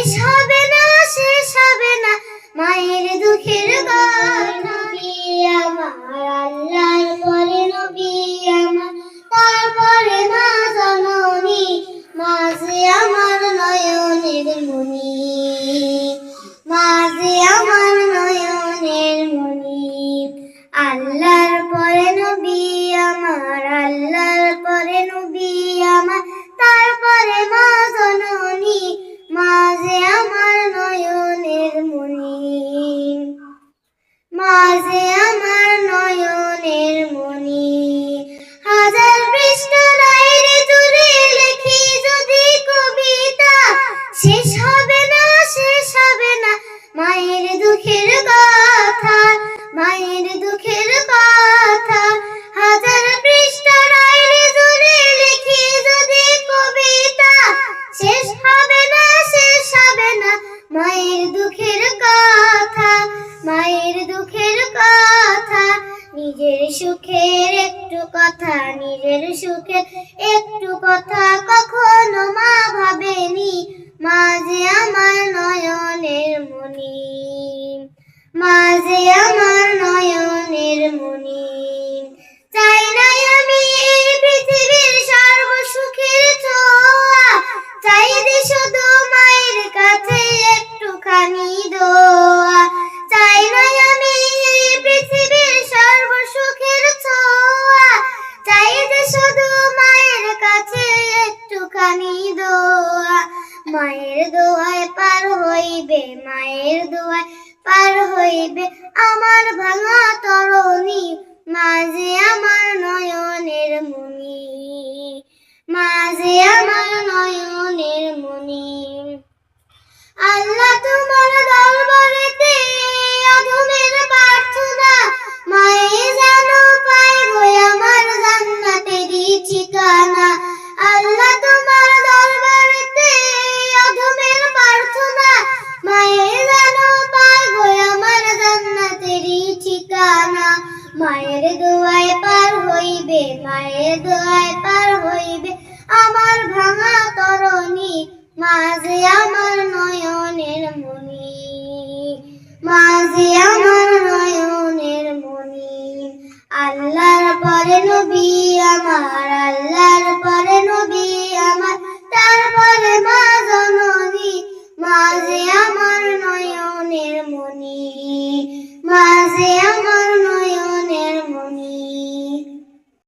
শেষ হবে না, শেষ হবে না। মায়ের দুঃখের মা জননী আমার নয়নের মনি। আল্লাহর পরে নবী আমার, আল্লাহর পরে নবী আমার। তারপরে মা শেষ হবে না, শেষ হবে না। মায়ের দুঃখের কথা, মায়ের দুঃখের কথা। হাজার পৃষ্ঠ রাইলে জুড়ে লিখি যদি কবিতা। শেষ হবে না, শেষ হবে না, মায়ের দুঃখের কথা, মায়ের দুঃখের কথা। নিজের সুখের একটু কথা, নিজের সুখের একটু কথা কখনো মা ভাবেনি। মা যে আমার নয়নের মনি মা আমার মায়ের দোয়ায় পার হইবে আমার ভাঙা তরণী মাঝে ঠিকানা। মায়ের দোয়ায় পার হইবে, মায়ের দোয়ায় পার হইবে। আমার ভাঙা তরণী, মাঝে আমার নয়নের মনি মাঝে আমার নয়নের মনি আল্লাহর পরে নবী আমার, আল্লাহর পরে নবী আমার।